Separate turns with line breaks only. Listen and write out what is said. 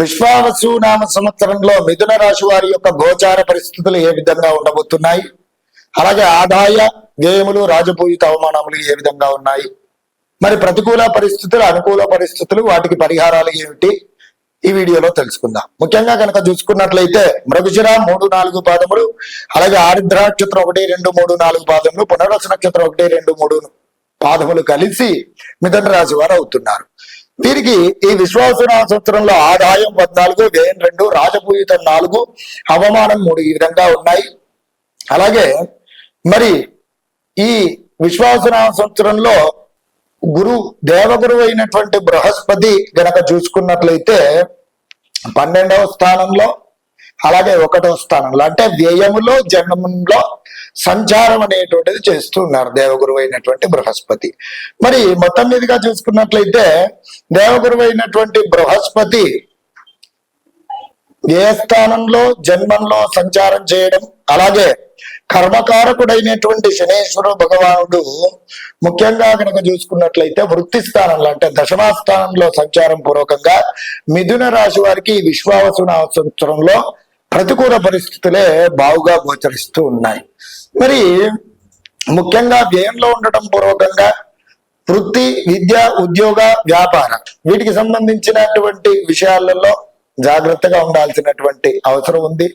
విశ్వావసు నామ సంవత్సరంలో మిథున రాశి వారి యొక్క గోచార పరిస్థితులు ఏ విధంగా ఉండబోతున్నాయి? అలాగే ఆదాయ వ్యయములు రాజపూజిత అవమానములు ఏ విధంగా ఉన్నాయి? మరి ప్రతికూల పరిస్థితులు అనుకూల పరిస్థితులు వాటికి పరిహారాలు ఏమిటి? ఈ వీడియోలో తెలుసుకుందాం. ముఖ్యంగా కనుక చూసుకున్నట్లయితే మృగశిర మూడు నాలుగు పాదములు అలాగే ఆరుద్ర నక్షత్రం ఒకటి రెండు మూడు నాలుగు పాదములు పునరస నక్షత్రం ఒకటి రెండు మూడు పాదములు కలిసి మిథున రాశి వారు అవుతున్నారు. వీరికి ఈ విశ్వాస సంవత్సరంలో ఆదాయం పద్నాలుగు వ్యయం రెండు రాజపూజితం నాలుగు అవమానం మూడు ఈ విధంగా ఉన్నాయి. అలాగే మరి ఈ విశ్వాసన సంవత్సరంలో గురు దేవగురు అయినటువంటి బృహస్పతి గనక చూసుకున్నట్లయితే పన్నెండవ స్థానంలో అలాగే ఒకటో స్థానంలో అంటే వ్యయములో జన్మంలో సంచారం అనేటువంటిది చేస్తున్నారు దేవగురు అయినటువంటి బృహస్పతి. మరి మొత్తం మీదుగా చూసుకున్నట్లయితే దేవగురు అయినటువంటి బృహస్పతి ఏ స్థానంలో జన్మంలో సంచారం చేయడం అలాగే కర్మకారకుడైనటువంటి శనేశ్వర భగవానుడు ముఖ్యంగా కనుక చూసుకున్నట్లయితే వృత్తి స్థానంలో అంటే దశమా స్థానంలో సంచారం పూర్వకంగా మిథున రాశి వారికి ఈ విశ్వావసున సంవత్సరంలో ప్రతికూల పరిస్థితులే బావుగా గోచరిస్తూ ఉన్నాయి. మరి ముఖ్యంగా వ్యయంలో ఉండటం పూర్వకంగా వృత్తి విద్య ఉద్యోగ వ్యాపార వీటికి సంబంధించినటువంటి విషయాలలో జాగ్రత్తగా ఉండాల్సినటువంటి అవసరం ఉంది.